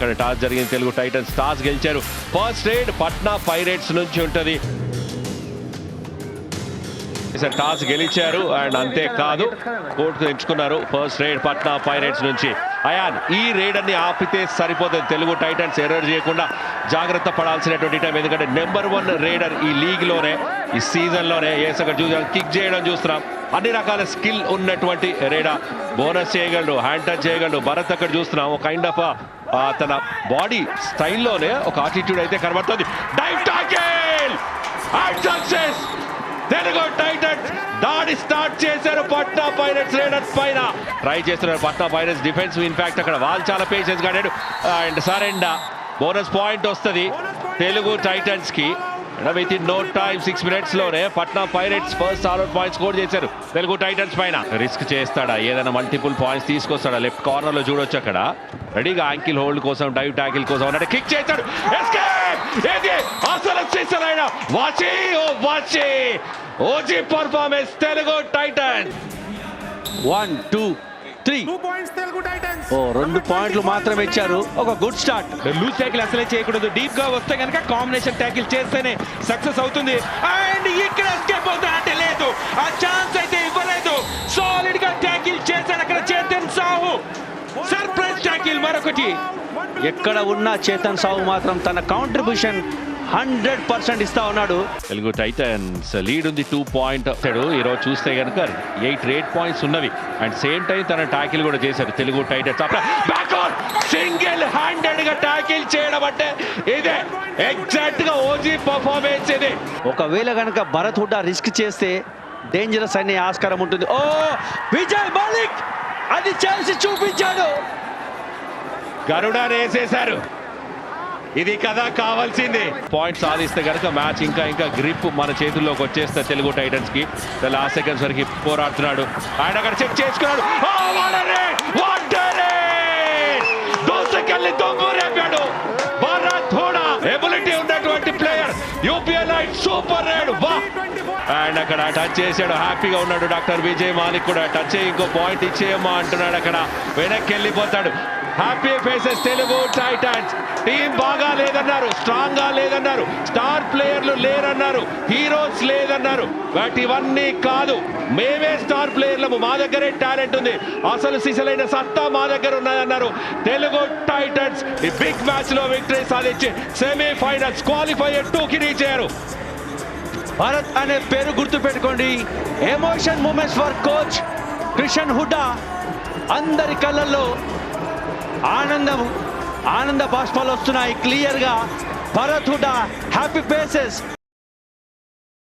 ఇక్కడ టాస్ జరిగింది Telugu Titans toss గెలిచారు. ఫస్ట్ రేడ్ పట్నా పైరేట్స్ నుంచి ఉంటుంది. టాస్ గెలిచారు అండ్ అంతే కాదు కోర్టు ఎంచుకున్నారు ఫస్ట్ రేడ్ పట్నా పైరేట్స్ నుంచి. అయాన్ ఈ రేడ్ అన్ని ఆపితే సరిపోతుంది. తెలుగు టైటన్స్ ఎర్రర్ చేయకుండా జాగ్రత్త పడాల్సినటువంటి టైం ఎందుకంటే నెంబర్ వన్ రేడర్ ఈ లీగ్లోనే ఈ సీజన్లోనే ఏస్ అక్కడ చూసాం కిక్ చేయడం చూస్తున్నాం. అన్ని రకాల స్కిల్ ఉన్నటువంటి రేడా. బోనస్ చేయగలడు హ్యాండ్ టచ్ చేయగలడు. భరత్ అక్కడ చూస్తున్నాం. ఒక కైండ్ ఆఫ్ తన బాడీ స్టైల్లోనే ఒక ఆటిట్యూడ్ అయితే కనబడుతుంది. Dive tackle and success Telugu Titans దాడి స్టార్ట్ చేశారు. పట్నా పైరట్స్ రేడర్స్ పైన. ట్రై చేస్తున్నారు Patna Pirates defence in fact అక్కడ వాళ్ళు చాలా పేషెన్స్ కాడాడు అండ్ సరెండా బోనస్ పాయింట్ వస్తుంది. Telugu టైటన్స్కి with in no time six మినిట్స్లోనే Patna Pirates first all out point score చేశారు. తెలుగు టైటన్స్ పైన. రిస్క్ చేస్తాడా? ఏదైనా మల్టిపుల్ పాయింట్స్ తీసుకొస్తాడా? లెఫ్ట్ కార్నర్లో చూడొచ్చు అక్కడ. రెడీగా యాంకిల్ హోల్డ్ కోసం డైవ్ ట్యాకిల్ కోసం అన్నట్టు కిక్ చేశాడు. అసలు ఏది ఆయన. వాచి ఓ వాచి. OG performance Telugu Titan one two three. ఓ రెండు పాయింట్లు మాత్రమే ఇచ్చారు. ఒక గుడ్ స్టార్ట్ లూజ్ ట్యాకిల్ అసలే చేయకూడదు. డీప్గా వస్తే కనుక కాంబినేషన్ ట్యాకిల్ చేస్తేనే సక్సెస్ అవుతుంది. అండ్ ఇక్కడ ఎస్కేప్ అవుతానంటే లేదు. ఆ ఛాన్స్ అయితే ఇవ్వలేదు. సాలిడ్గా ట్యాకిల్ చేశాడు అక్కడ చేతన్ సాహు. సర్ప్రైజ్ ట్యాకిల్ మరొకటి. ఎక్కడ ఉన్నా చేతన్ సావు మాత్రం తన కాంట్రిబ్యూషన్ హండ్రెడ్ పర్సెంట్ ఇస్తా ఉన్నాడు. తెలుగు టైటన్స్ లీడ్ ఉంది టూ పాయింట్ ఈ రోజు చూస్తే కనుక ఎయిట్ రేట్ పాయింట్స్ ఉన్నవి. అండ్ సేమ్ టైం తన ట్యాకిల్ కూడా చేశారు తెలుగు టైటన్స్ బ్యాక్ సింగిల్ హ్యాండెడ్గా ట్యాకిల్ చేయడం అంటే ఇదే. ఎగ్జాక్ట్గా ఓజీ పర్ఫార్మెన్స్ ఇది. ఒకవేళ కనుక భరత్ హుడ్డా రిస్క్ చేస్తే డేంజరస్ అనే ఆస్కారం ఉంటుంది. ఓ! విజయ్ మాలిక్! అది చేసి చూపించాడు. గరుడ వేసేశారు ఇది కదా కావాల్సింది. పాయింట్ సాధిస్తే కనుక మ్యాచ్ ఇంకా ఇంకా గ్రిప్ మన చేతుల్లోకి వచ్చేస్తే తెలుగు టైటన్స్కి. లాస్ట్ సెకండ్స్ వరకు పోరాడుతున్నాడు. ఆయన అక్కడ చెక్ చేసుకున్నాడు. Oh, దోసకెళ్ళి ఎబిలిటీ ఉన్నటువంటి ప్లేయర్ యూపీఎల్ సూపర్ రేడ్ వా! అండ్ అక్కడ టచ్ చేశాడు. హ్యాపీగా ఉన్నాడు డాక్టర్ విజయ్ మాలిక్ కూడా. టచ్ చేయి ఇంకో పాయింట్ ఇచ్చేయమ్మా అంటున్నాడు అక్కడ. వెనక్కి వెళ్ళిపోతాడు. Happy faces Telugu Titans team బాగా లేదన్నారు స్ట్రాంగ్గా లేదన్నారు. స్టార్ ప్లేయర్లు లేరన్నారు హీరోస్ లేదన్నారు. బట్ ఇవన్నీ కాదు మేమే స్టార్ ప్లేయర్లము మా దగ్గరే టాలెంట్ ఉంది. అసలు సిసలైన సత్తా మా దగ్గర ఉన్నదన్నారు. తెలుగు టైటన్స్ ఈ బిగ్ మ్యాచ్లో విక్టరీ సాధించి సెమీఫైనల్స్ క్వాలిఫై టూకి రీచ్ అయ్యారు. భరత్ అనే పేరు గుర్తు పెట్టుకోండి. Emotion moments for coach Krishan Hooda అందరి కళ్ళల్లో ఆనందం ఆనంద బాష్పాలు వస్తున్నాయి. క్లియర్గా భరత్ హ్యాపీ ఫేసెస్